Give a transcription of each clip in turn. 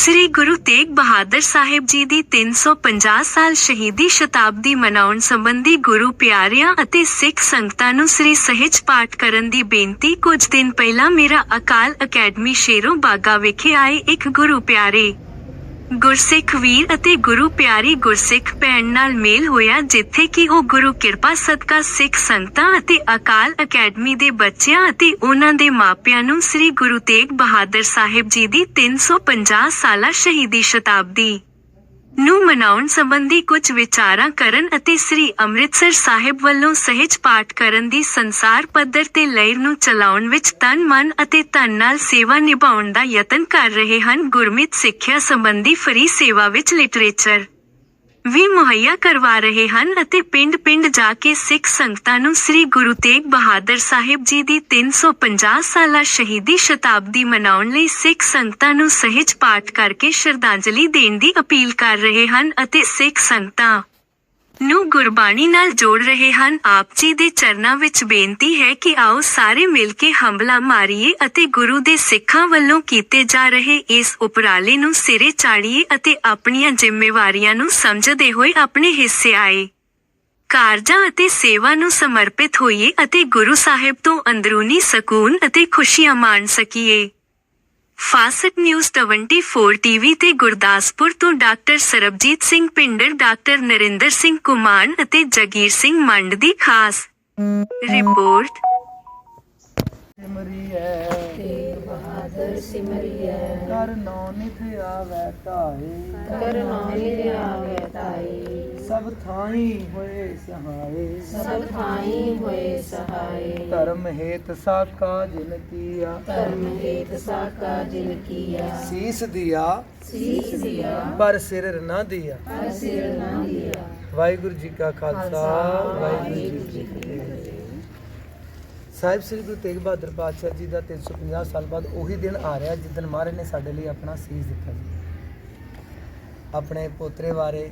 ਸ੍ਰੀ ਗੁਰੂ ਤੇਗ ਬਹਾਦਰ ਸਾਹਿਬ ਜੀ ਦੀ 350 ਸਾਲ ਸ਼ਹੀਦੀ ਸ਼ਤਾਬਦੀ ਮਨਾਉਣ ਸੰਬੰਧੀ ਗੁਰੂ ਪਿਆਰਿਆਂ ਅਤੇ ਸਿੱਖ ਸੰਗਤਾਂ ਨੂੰ ਸ੍ਰੀ ਸਹਿਜ ਪਾਠ ਕਰਨ ਦੀ ਬੇਨਤੀ ਕੁਝ ਦਿਨ ਪਹਿਲਾਂ ਮੇਰਾ ਅਕਾਲ ਅਕੈਡਮੀ ਸ਼ੇਰੋਂ ਬਾਗਾ ਵਿਖੇ ਆਏ ਇੱਕ ਗੁਰੂ ਪਿਆਰੇ। ਗੁਰਸਿੱਖ ਵੀਰ ਅਤੇ ਗੁਰੂ ਪਿਆਰੀ ਗੁਰਸਿੱਖ ਭੈਣ ਨਾਲ ਮੇਲ ਹੋਇਆ, ਜਿੱਥੇ ਕਿ ਉਹ ਗੁਰੂ ਕਿਰਪਾ ਸਦਕਾ ਸਿੱਖ ਸੰਗਤਾਂ ਅਤੇ ਅਕਾਲ ਅਕੈਡਮੀ ਦੇ ਬੱਚਿਆਂ ਅਤੇ ਉਹਨਾਂ ਦੇ ਮਾਪਿਆਂ ਨੂੰ ਸ੍ਰੀ ਗੁਰੂ ਤੇਗ ਬਹਾਦਰ ਸਾਹਿਬ ਜੀ ਦੀ 350 ਸਾਲਾ ਸ਼ਹੀਦੀ ਸ਼ਤਾਬਦੀ। ਨੂੰ ਮਨਾਉਣ ਸੰਬੰਧੀ ਕੁਝ ਵਿਚਾਰਾਂ ਕਰਨ ਅਤੇ ਸ੍ਰੀ ਅੰਮ੍ਰਿਤਸਰ ਸਾਹਿਬ ਵੱਲੋਂ ਸਹਿਜ ਪਾਠ ਕਰਨ ਦੀ ਸੰਸਾਰ ਪੱਧਰ ਤੇ ਲਹਿਰ ਨੂੰ ਚਲਾਉਣ ਵਿੱਚ ਤਨ, ਮਨ ਅਤੇ ਧਨ ਨਾਲ ਸੇਵਾ ਨਿਭਾਉਣ ਦਾ ਯਤਨ ਕਰ ਰਹੇ ਹਨ ਗੁਰਮਿਤ ਸਿੱਖਿਆ ਸੰਬੰਧੀ ਫਰੀ ਸੇਵਾ ਵਿੱਚ ਲਿਟਰੇਚਰ। ਵੀ ਮੁਹੱਈਆ ਕਰਵਾ ਰਹੇ ਹਨ ਅਤੇ ਪਿੰਡ-ਪਿੰਡ ਜਾ ਕੇ ਸਿੱਖ ਸੰਗਤਾਂ ਨੂੰ ਸ੍ਰੀ ਗੁਰੂ ਤੇਗ ਬਹਾਦਰ ਸਾਹਿਬ ਜੀ ਦੀ 350 ਸਾਲਾ ਸ਼ਹੀਦੀ ਸ਼ਤਾਬਦੀ ਮਨਾਉਣ ਲਈ ਸਿੱਖ ਸੰਗਤਾਂ ਨੂੰ ਸਹਿਜ ਪਾਠ ਕਰਕੇ ਸ਼ਰਧਾਂਜਲੀ ਦੇਣ ਦੀ ਅਪੀਲ ਕਰ ਰਹੇ ਹਨ ਅਤੇ ਸਿੱਖ ਸੰਗਤਾਂ ਨੂੰ ਗੁਰਬਾਣੀ ਨਾਲ ਜੋੜ ਰਹੇ ਹਨ। ਆਪ ਜੀ ਦੇ ਚਰਨਾਂ ਵਿੱਚ ਬੇਨਤੀ ਹੈ ਕਿ ਆਓ ਸਾਰੇ ਮਿਲ ਕੇ ਹੰਬਲਾ ਮਾਰੀਏ ਅਤੇ ਗੁਰੂ ਦੇ ਸਿੱਖਾਂ ਵੱਲੋਂ ਕੀਤੇ ਜਾ ਰਹੇ ਇਸ ਉਪਰਾਲੇ ਨੂੰ ਸਿਰੇ ਚਾੜੀਏ ਅਤੇ ਆਪਣੀਆਂ ਜ਼ਿੰਮੇਵਾਰੀਆਂ ਨੂੰ ਸਮਝਦੇ ਹੋਏ ਆਪਣੇ ਹਿੱਸੇ ਆਏ। ਕਾਰਜਾਂ ਅਤੇ ਸੇਵਾ ਨੂੰ ਸਮਰਪਿਤ ਹੋਈਏ ਅਤੇ ਗੁਰੂ ਸਾਹਿਬ ਤੋਂ ਅੰਦਰੂਨੀ ਸਕੂਨ ਅਤੇ ਖੁਸ਼ੀਆਂ ਮਾਣ ਸਕੀਏ। ਫਾਸਟ ਨਿਊਜ਼ 24 ਟੀਵੀ ਤੇ ਗੁਰਦਾਸਪੁਰ ਤੋਂ ਡਾਕਟਰ ਸਰਬਜੀਤ ਸਿੰਘ ਪਿੰਡਰ ਡਾਕਟਰ ਨਰਿੰਦਰ ਸਿੰਘ ਕੁਮਾਨ ਅਤੇ ਜਗੀਰ ਸਿੰਘ ਮੰਡ ਦੀ ਖਾਸ ਰਿਪੋਰਟ। ਸਿਮਰੀ ਹੈ ਤੇਗ ਬਹਾਦਰ ਸਿਮਰਿਐ। ਕਰ ਨਾਨਕ ਆਵੈ ਧਾਏ। ਕਰ ਨਾਨਕ ਆਵੇ ਤਾਈ ਸਭ ਥਾਈ ਹੋਏ ਸਹਾਏ। ਸਭ ਥਾਈ ਹੋਏ ਸਹਾਏ। ਧਰਮ ਹੇਤ ਸਾਕਾ ਜਿਨ ਕੀਆ। ਧਰਮ ਹੇਤ ਸਾਕਾ ਜਿਨ ਕੀਆ। ਸੀਸ ਦਿਆ। ਸੀਸ ਦਿਆ। ਪਰ ਸਿਰ ਨਾ ਦਿਆ। ਹਰ ਸਿਰ ਨਾ ਦਿਆ। ਵਾਹਿਗੁਰੂ ਜੀ ਕਾ ਖਾਲਸਾ। ਵਾਹਿਗੁਰੂ ਜੀ ਕੀ ਫਤਿਹ। ਸਾਹਿਬ ਸ੍ਰੀ ਗੁਰੂ ਤੇਗ ਬਹਾਦਰ ਪਾਤਸ਼ਾਹ ਜੀ ਦਾ 350 ਸਾਲ ਬਾਅਦ ਉਹੀ ਦਿਨ ਆ ਰਿਹਾ ਜਿਸ ਦਿਨ ਮਹਾਰਾਜ ਨੇ ਸਾਡੇ ਲਈ ਆਪਣਾ ਸੀਸ ਦਿੱਤਾ ਜੀ ਆਪਣੇ ਪੋਤਰੇ ਵਾਰੇ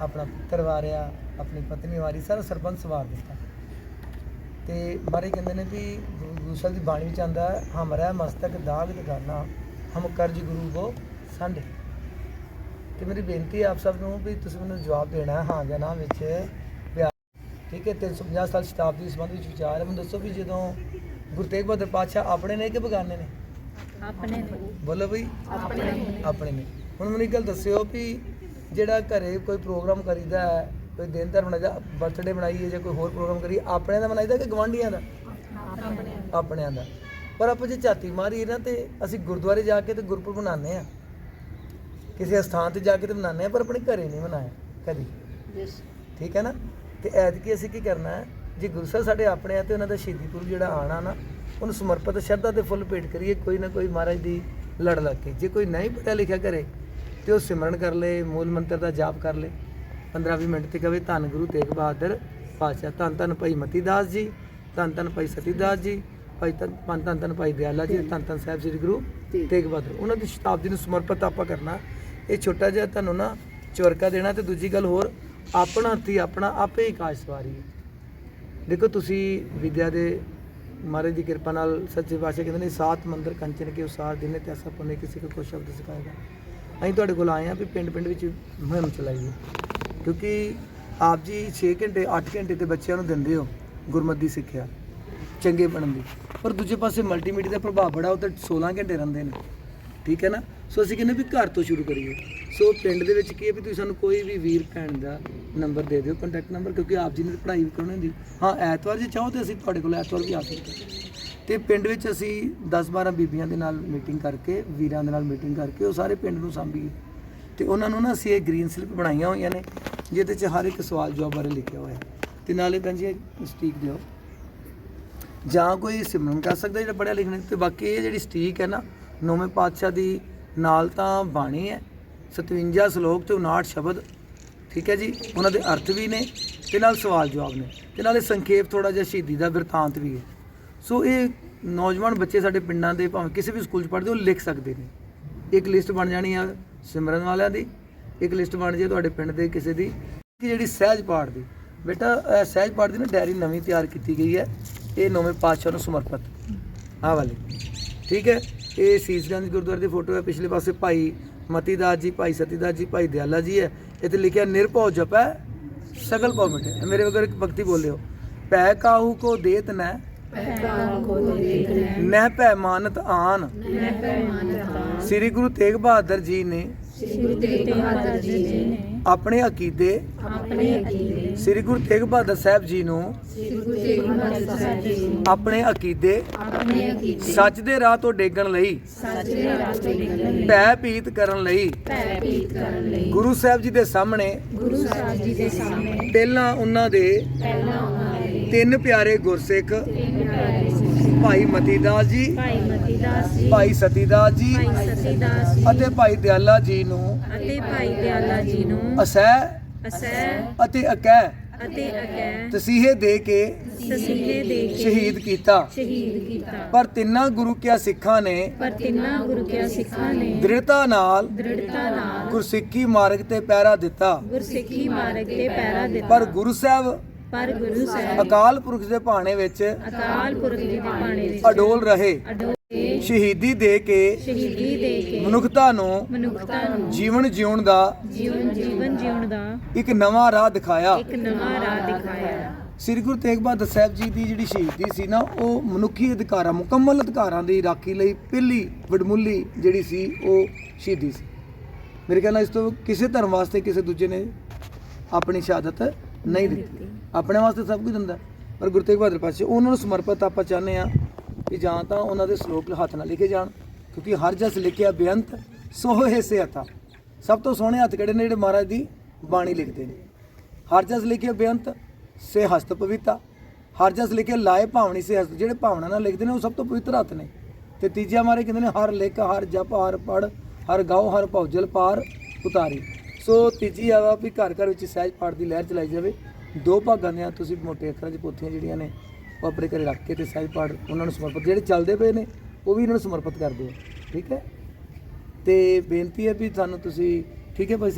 ਆਪਣਾ ਪੁੱਤਰ ਵਾਰਿਆ ਆਪਣੀ ਪਤਨੀ ਵਾਰੀ ਸਾਰਾ ਸਰਬੰਸ ਵਾਰ ਦਿੱਤਾ। ਤੇ ਮਹਾਰਾਜ ਕਹਿੰਦੇ ਨੇ ਵੀ ਗੁਰੂ ਗੁਰੂ ਸਾਹਿਬ ਦੀ ਬਾਣੀ ਵਿੱਚ ਆਂਦਾ ਹਮਰਾ ਮਸਤਕ ਦਾਗ ਦਿਖਾਨਾ ਹਮ ਕਰਜ ਗੁਰੂ ਕੋ ਸੰਡੇ ਤੇ ਮੇਰੀ ਬੇਨਤੀ ਆਪ ਸਭ ਨੂੰ ਵੀ ਤੁਸੀਂ ਮੈਨੂੰ ਜਵਾਬ ਦੇਣਾ ਹੈ ਹਾਂ ਜਾਂ ਨਾ ਵਿੱਚ ਠੀਕ ਹੈ 350 ਸਾਲ ਸ਼ਤਾਬਦੀ ਦੇ ਸੰਬੰਧ ਵਿੱਚ ਵਿਚਾਰ ਹੈ। ਮੈਨੂੰ ਦੱਸੋ ਵੀ ਜਦੋਂ ਗੁਰੂ ਤੇਗ ਬਹਾਦਰ ਪਾਤਸ਼ਾਹ ਆਪਣੇ ਨੇ ਕਿ ਬਗਾਨੇ ਨੇ? ਆਪਣੇ ਬੋਲੋ ਬਈ। ਆਪਣੇ ਆਪਣੇ ਨੇ। ਹੁਣ ਮੈਨੂੰ ਇੱਕ ਗੱਲ ਦੱਸਿਓ ਵੀ ਜਿਹੜਾ ਘਰੇ ਕੋਈ ਪ੍ਰੋਗਰਾਮ ਕਰੀਦਾ ਹੈ ਕੋਈ ਦਿਨ ਧਰ ਬਣਾਈਦਾ ਬਰਥਡੇ ਬਣਾਈਏ ਜਾਂ ਕੋਈ ਹੋਰ ਪ੍ਰੋਗਰਾਮ ਕਰੀਏ ਆਪਣਿਆਂ ਦਾ ਮਨਾਈਦਾ ਕਿ ਗਵਾਂਢੀਆਂ ਦਾ? ਆਪਣੇ ਆਪਣਿਆਂ ਦਾ। ਪਰ ਆਪਾਂ ਜੇ ਝਾਤੀ ਮਾਰੀਏ ਨਾ ਤੇ ਅਸੀਂ ਗੁਰਦੁਆਰੇ ਜਾ ਕੇ ਤੇ ਗੁਰਪੁਰਬ ਮਨਾਉਂਦੇ ਆ ਕਿਸੇ ਸਥਾਨ ਤੇ ਜਾ ਕੇ ਤੇ ਮਨਾਉਂਦੇ ਆ ਪਰ ਆਪਣੇ ਘਰੇ ਨਹੀਂ ਮਨਾਇਆ ਕਦੀ। ਠੀਕ ਹੈ ਨਾ? ਤੇ ਐਤਕੀ ਅਸੀਂ ਕੀ ਕਰਨਾ ਹੈ ਜੇ ਗੁਰੂ ਸਾਹਿਬ ਸਾਡੇ ਆਪਣੇ ਆ ਤੇ ਉਹਨਾਂ ਦਾ ਸ਼ਹੀਦੀ ਪੁਰਬ ਜਿਹੜਾ ਆਣਾ ਨਾ ਉਹਨੂੰ ਸਮਰਪਿਤ ਸ਼ਰਧਾ ਤੇ ਫੁੱਲ ਭੇਟ ਕਰੀਏ ਕੋਈ ਨਾ ਕੋਈ ਮਹਾਰਾਜ ਦੀ ਲੜ ਲੱਗ ਕੇ। ਜੇ ਕੋਈ ਨਹੀਂ ਪੜਿਆ ਲਿਖਿਆ ਕਰੇ ਤੇ ਉਹ ਸਿਮਰਨ ਕਰ ਲੇ ਮੂਲ ਮੰਤਰ ਦਾ ਜਾਪ ਕਰ ਲੇ 15-20 ਮਿੰਟ ਤੇ ਕਵੇ ਧੰਨ ਗੁਰੂ ਤੇਗ ਬਹਾਦਰ ਪਾਤਸ਼ਾਹ ਧੰਨ ਧੰਨ ਭਾਈ ਮਤੀ ਦਾਸ ਜੀ ਧੰਨ ਧੰਨ ਭਾਈ ਸਤੀ ਦਾਸ ਜੀ ਭਾਈ ਧੰਨ ਧੰਨ ਧੰਨ ਭਾਈ ਦਿਆਲਾ ਜੀ ਧੰਨ ਧੰਨ ਸਾਹਿਬ ਸ੍ਰੀ ਗੁਰੂ ਤੇਗ ਬਹਾਦਰ। ਉਹਨਾਂ ਦੀ ਸ਼ਤਾਬਦੀ ਨੂੰ ਸਮਰਪਿਤ ਆਪਾਂ ਕਰਨਾ। ਇਹ ਛੋਟਾ ਜਿਹਾ ਤੁਹਾਨੂੰ ਨਾ ਚਵਰਕਾ ਦੇਣਾ ਤੇ ਦੂਜੀ ਗੱਲ ਹੋਰ ਆਪਣਾ ਹੱਥੀ ਆਪਣਾ ਆਪੇ ਹੀ ਕਾਜ ਸਵਾਰੀ ਹੈ। ਦੇਖੋ ਤੁਸੀਂ ਵਿਦਿਆ ਦੇ ਮਹਾਰਾਜ ਦੀ ਕਿਰਪਾ ਨਾਲ ਸੱਚੇ ਪਾਤਸ਼ਾਹ ਕਹਿੰਦੇ ਨੇ ਸਾਤ ਮੰਦਰ ਕੰਚਨ ਕੇ ਉਸਾਰ ਦਿਨੇ ਤੇ ਐਸਾ ਪੁਨੇ ਕਿਸੇ ਕੋ ਕੋਈ ਸ਼ਬਦ ਸਿਖਾਏਗਾ। ਅਸੀਂ ਤੁਹਾਡੇ ਕੋਲ ਆਏ ਆ ਵੀ ਪਿੰਡ ਪਿੰਡ ਵਿੱਚ ਮੁਹਿੰਮ ਚਲਾਈਏ। ਕਿਉਂਕਿ ਆਪ ਜੀ 6 ਘੰਟੇ 8 ਘੰਟੇ ਤੇ ਬੱਚਿਆਂ ਨੂੰ ਦਿੰਦੇ ਹੋ ਗੁਰਮਤਿ ਦੀ ਸਿੱਖਿਆ, ਚੰਗੇ ਬਣਨ ਦੀ। ਪਰ ਦੂਜੇ ਪਾਸੇ ਮਲਟੀਮੀਡੀਆ ਦਾ ਪ੍ਰਭਾਵ ਬੜਾ, ਉਹ ਤਾਂ 16 ਘੰਟੇ ਰਹਿੰਦੇ ਨੇ। ਠੀਕ ਹੈ ਨਾ? ਸੋ ਅਸੀਂ ਕਹਿੰਦੇ ਵੀ ਘਰ ਤੋਂ ਸ਼ੁਰੂ ਕਰੀਏ। ਸੋ ਪਿੰਡ ਦੇ ਵਿੱਚ ਕੀ ਹੈ ਵੀ ਤੁਸੀਂ ਸਾਨੂੰ ਕੋਈ ਵੀ ਵੀਰ, ਭੈਣ ਦਾ ਨੰਬਰ ਦੇ ਦਿਓ ਕੰਟੈਕਟ ਨੰਬਰ, ਕਿਉਂਕਿ ਆਪ ਜੀ ਨੇ ਤਾਂ ਪੜ੍ਹਾਈ ਵੀ ਕਰਾਉਣੀ ਹੁੰਦੀ। ਹਾਂ, ਐਤਵਾਰ ਜੇ ਚਾਹੋ ਤੇ ਅਸੀਂ ਤੁਹਾਡੇ ਕੋਲ ਐਤਵਾਰ ਵੀ ਆ ਸਕਦੇ ਹਾਂ। ਤੇ ਪਿੰਡ ਵਿੱਚ ਅਸੀਂ 10-12 ਬੀਬੀਆਂ ਦੇ ਨਾਲ ਮੀਟਿੰਗ ਕਰਕੇ, ਵੀਰਾਂ ਦੇ ਨਾਲ ਮੀਟਿੰਗ ਕਰਕੇ ਉਹ ਸਾਰੇ ਪਿੰਡ ਨੂੰ ਸਾਂਭੀਏ ਤੇ ਉਹਨਾਂ ਨੂੰ ਨਾ ਅਸੀਂ ਇਹ ਗ੍ਰੀਨ ਸਲਿੱਪ ਬਣਾਈਆਂ ਹੋਈਆਂ ਨੇ, ਜਿਹਦੇ 'ਚ ਹਰ ਇੱਕ ਸਵਾਲ ਜਵਾਬ ਬਾਰੇ ਲਿਖਿਆ ਹੋਇਆ। ਹੈ ਤੇ ਨਾਲੇ ਭੈਣ ਜੀ ਸਟੀਕ ਦਿਓ। ਜਾਂ ਕੋਈ ਸਿਮਰਨ ਕਰ ਸਕਦਾ ਜਿਹੜਾ ਪੜ੍ਹਿਆ ਲਿਖਣਾ ਤੇ ਬਾਕੀ ਇਹ ਜਿਹੜੀ ਸਟੀਕ ਹੈ ਨਾ, ਨੌਵੇਂ ਪਾਤਸ਼ਾਹ ਦੀ ਨਾਲ ਤਾਂ ਬਾਣੀ ਹੈ 57 ਸ਼ਲੋਕ ਤੇ 59 ਸ਼ਬਦ, ਠੀਕ ਹੈ ਜੀ? ਉਹਨਾਂ ਦੇ ਅਰਥ ਵੀ ਨੇ ਤੇ ਨਾਲ ਸਵਾਲ ਜਵਾਬ ਨੇ। ਤੇ ਨਾਲੇ ਸੰਖੇਪ ਥੋੜਾ ਜਿਹਾ ਸ਼ਹੀਦੀ ਦਾ ਬਿਰਤਾਂਤ ਵੀ ਹੈ। ਸੋ ਇਹ ਨੌਜਵਾਨ ਬੱਚੇ ਸਾਡੇ ਪਿੰਡਾਂ ਦੇ, ਭਾਵੇਂ ਕਿਸੇ ਵੀ ਸਕੂਲ 'ਚ ਪੜ੍ਹਦੇ, ਉਹ ਲਿਖ ਸਕਦੇ ਨੇ। ਇੱਕ ਲਿਸਟ ਬਣ ਜਾਣੀ ਆ ਸਿਮਰਨ ਵਾਲਿਆਂ ਦੀ, ਇੱਕ ਲਿਸਟ ਬਣ ਜੇ ਤੁਹਾਡੇ ਪਿੰਡ ਦੇ ਕਿਸੇ ਦੀ। ਕਿ ਜਿਹੜੀ ਸਹਿਜ ਪਾਠ ਦੀ। ਬੇਟਾ ਸਹਿਜ ਪਾਠ ਦੀ ਨਾ ਡਾਇਰੀ ਨਵੀਂ ਤਿਆਰ ਕੀਤੀ ਗਈ ਹੈ। ਇਹ ਨੌਵੇਂ ਪਾਤਸ਼ਾਹ ਨੂੰ ਸਮਰਪਿਤ। ਆਹ ਵਾਲੀ। ਠੀਕ ਹੈ? ਇਹ ਸੀਸਗੰਜ ਗੁਰਦੁਆਰੇ ਦੀ ਫੋਟੋ ਹੈ। ਪਿਛਲੇ ਪਾਸੇ ਭਾਈ ਮਤੀਦਾਸ ਜੀ, ਭਾਈ ਸਤੀਦਾਸ ਜੀ, ਭਾਈ ਦਿਆਲਾ ਜੀ ਹੈ। ਇੱਥੇ ਲਿਖਿਆ, ਨਿਰਭਉ ਜਪੈ, ਸਗਲ ਭਉ ਮਿਟੇ। ਮੇਰੇ ਵਗਰ ਇੱਕ ਭਗਤੀ ਬੋਲਿਓ। ਪੈ ਕਾਹੂ ਕੋ ਦੇਤ ਨੈ ਨਹਿ ਭੈ ਮਾਨਤ ਆਨ। ਸ੍ਰੀ ਗੁਰੂ ਤੇਗ ਬਹਾਦਰ ਜੀ ਨੇ ਸ਼੍ਰੀ ਤੇਗ ਬਹਾਦਰ ਜੀ ਨੇ ਆਪਣੇ ਅਕੀਦੇ ਆਪਣੇ ਅਕੀਦੇ ਸ੍ਰੀ ਗੁਰੂ ਤੇਗ ਬਹਾਦਰ ਸਾਹਿਬ ਜੀ ਨੂੰ ਸ਼੍ਰੀ ਗੁਰੂ ਤੇਗ ਬਹਾਦਰ ਸਾਹਿਬ ਜੀ ਨੂੰ ਆਪਣੇ ਅਕੀਦੇ ਆਪਣੇ ਅਕੀਦੇ ਸੱਚ ਦੇ ਰਾਹ ਤੋਂ ਡੇਗਣ ਲਈ ਸੱਚ ਦੇ ਰਾਸਤੇ ਨਿਕਲਣ ਲਈ ਭੈ ਭੀਤ ਕਰਨ ਲਈ ਗੁਰੂ ਸਾਹਿਬ ਜੀ ਦੇ ਸਾਹਮਣੇ ਗੁਰੂ ਸਾਹਿਬ ਜੀ ਦੇ ਸਾਹਮਣੇ ਪਹਿਲਾਂ ਉਹਨਾਂ ਦੇ ਪਹਿਲਾਂ ਉਹਨਾਂ ਦੇ ਤਿੰਨ ਪਿਆਰੇ ਗੁਰਸਿੱਖ ਭਾਈ ਮਤੀਦਾਸ ਜੀ ਭਾਈ ਮਤੀਦਾਸ ਜੀ ਭਾਈ ਸਤੀਦਾਸ ਜੀ ਭਾਈ ਸਤੀਦਾਸ ਜੀ ਅਤੇ ਭਾਈ ਦਿਆਲਾ ਜੀ ਨੂੰ ਅਤੇ ਭਾਈ ਦਿਆਲਾ ਜੀ ਨੂੰ ਅਸਹਿ ਅਸਹਿ ਅਤੇ ਅਕਹਿ ਅਤੇ ਅਕੈ ਤਸੀਹੇ ਦੇ ਕੇ ਤਸੀਹੇ ਦੇ ਕੇ ਸ਼ਹੀਦ ਕੀਤਾ। ਸ਼ਹੀਦ ਕੀਤਾ ਪਰ ਤਿੰਨਾਂ ਗੁਰੂ ਕਿਆ ਸਿੱਖਾਂ ਨੇ ਪਰ ਤਿੰਨਾਂ ਗੁਰੂ ਕਿਆ ਸਿੱਖਾਂ ਨੇ ਦ੍ਰਿੜਤਾ ਨਾਲ ਦ੍ਰਿੜਤਾ ਨਾਲ ਗੁਰਸਿੱਖੀ ਮਾਰਗ ਤੇ ਪਹਿਰਾ ਦਿੱਤਾ। ਗੁਰਸਿੱਖੀ ਮਾਰਗ ਤੇ ਪਹਿਰਾ ਦਿੱਤਾ। ਪਰ ਗੁਰੂ ਸਾਹਿਬ ਪਰ ਗੁਰੂ ਸਾਹਿਬ ਅਕਾਲ ਪੁਰਖ ਦੇ ਭਾਣੇ ਵਿੱਚ ਅਕਾਲ ਪੁਰਖ ਦੇ ਬਾਣੇ ਵਿੱਚ ਅਡੋਲ ਰਹੇ। ਸ਼ਹੀਦੀ ਦੇ ਕੇ ਸ਼ਹੀਦੀ ਦੇ ਕੇ ਮਨੁੱਖਤਾ ਨੂੰ ਮਨੁੱਖਤਾ ਨੂੰ ਜੀਵਨ ਜਿਉਣ ਦਾ ਜੀਵਨ ਜੀਵਨ ਜਿਉਣ ਦਾ ਇੱਕ ਨਵਾਂ ਰਾਹ ਦਿਖਾਇਆ। ਇੱਕ ਨਵਾਂ ਰਾਹ ਦਿਖਾਇਆ। ਸ੍ਰੀ ਗੁਰੂ ਤੇਗ ਬਹਾਦਰ ਸਾਹਿਬ ਜੀ ਦੀ ਜਿਹੜੀ ਸ਼ਹੀਦੀ ਸੀ ਨਾ ਉਹ ਮਨੁੱਖੀ ਅਧਿਕਾਰਾਂ ਮੁਕੰਮਲ ਅਧਿਕਾਰਾਂ ਦੀ ਰਾਖੀ ਲਈ ਪਹਿਲੀ ਵਡਮੁੱਲੀ ਜਿਹੜੀ ਸੀ ਉਹ ਸ਼ਹੀਦੀ ਸੀ। ਮੇਰੇ ਖਿਆਲ ਨਾਲ ਇਸ ਤੋਂ ਕਿਸੇ ਧਰਮ ਵਾਸਤੇ ਕਿਸੇ ਦੂਜੇ ਨੇ ਆਪਣੀ ਸ਼ਹਾਦਤ ਨਹੀਂ ਦਿੱਤੀ ਆਪਣੇ ਵਾਸਤੇ ਸਭ ਕੁਝ ਦਿੰਦਾ। ਪਰ ਗੁਰੂ ਤੇਗ ਬਹਾਦਰ ਪਾਸੇ ਉਹਨਾਂ ਨੂੰ ਸਮਰਪਿਤ ਆਪਾਂ ਚਾਹੁੰਦੇ ਆ ਕਿ ਜਾਂ ਤਾਂ ਉਹਨਾਂ ਦੇ ਸ਼ਲੋਕ ਹੱਥ ਨਾਲ ਲਿਖੇ ਜਾਣ, ਕਿਉਂਕਿ ਹਰ ਜਸ ਲਿਖਿਆ ਬੇਅੰਤ ਸੋ ਹਿੱਸੇ ਹੱਥਾਂ ਸਭ ਤੋਂ ਸੋਹਣੇ ਹੱਥ ਕਿਹੜੇ ਨੇ ਜਿਹੜੇ ਮਹਾਰਾਜ ਦੀ ਬਾਣੀ ਲਿਖਦੇ ਨੇ? ਹਰ ਜਸ ਲਿਖਿਆ ਬੇਅੰਤ ਸੇ ਹਸਤ ਪਵਿੱਤਾ ਹਰ ਜਸ ਲਿਖੇ ਲਾਏ ਭਾਵਨੀ ਸੇ ਹਸਤ ਜਿਹੜੇ ਭਾਵਨਾ ਨਾਲ ਲਿਖਦੇ ਨੇ ਉਹ ਸਭ ਤੋਂ ਪਵਿੱਤਰ ਹੱਥ ਨੇ। ਤੇ ਤੀਜਾ ਮਾਰੇ ਕਹਿੰਦੇ ਨੇ, ਹਰ ਲਿਖ, ਹਰ ਜਪ, ਹਰ ਪੜ ਹਰ ਗਾਓ, ਹਰ ਭੌਜਲ ਪਾਰ ਉਤਾਰੀ। ਸੋ ਤੀਜੀ ਆਵਾ ਵੀ ਘਰ ਘਰ ਵਿੱਚ ਸਹਿਜ ਪਾਠ ਦੀ ਲਹਿਰ ਚਲਾਈ ਜਾਵੇ। ਦੋ ਭਾਗਾਂ ਦੀਆਂ ਤੁਸੀਂ ਮੋਟੇ ਅੱਖਰਾਂ 'ਚ ਪੋਥੀਆਂ ਜਿਹੜੀਆਂ ਨੇ, ਉਹ ਆਪਣੇ ਘਰੇ ਰੱਖ ਕੇ ਤੇ ਸਹਿਜ ਪਾਠ ਉਹਨਾਂ ਨੂੰ ਸਮਰਪਿਤ, ਜਿਹੜੇ ਚੱਲਦੇ ਪਏ ਨੇ, ਉਹ ਵੀ ਇਹਨਾਂ ਨੂੰ ਸਮਰਪਿਤ ਕਰ ਦਿਓ ਠੀਕ ਹੈ? ਤੇ ਬੇਨਤੀ ਹੈ ਵੀ ਸਾਨੂੰ ਤੁਸੀਂ, ਠੀਕ ਹੈ ਭਾਈ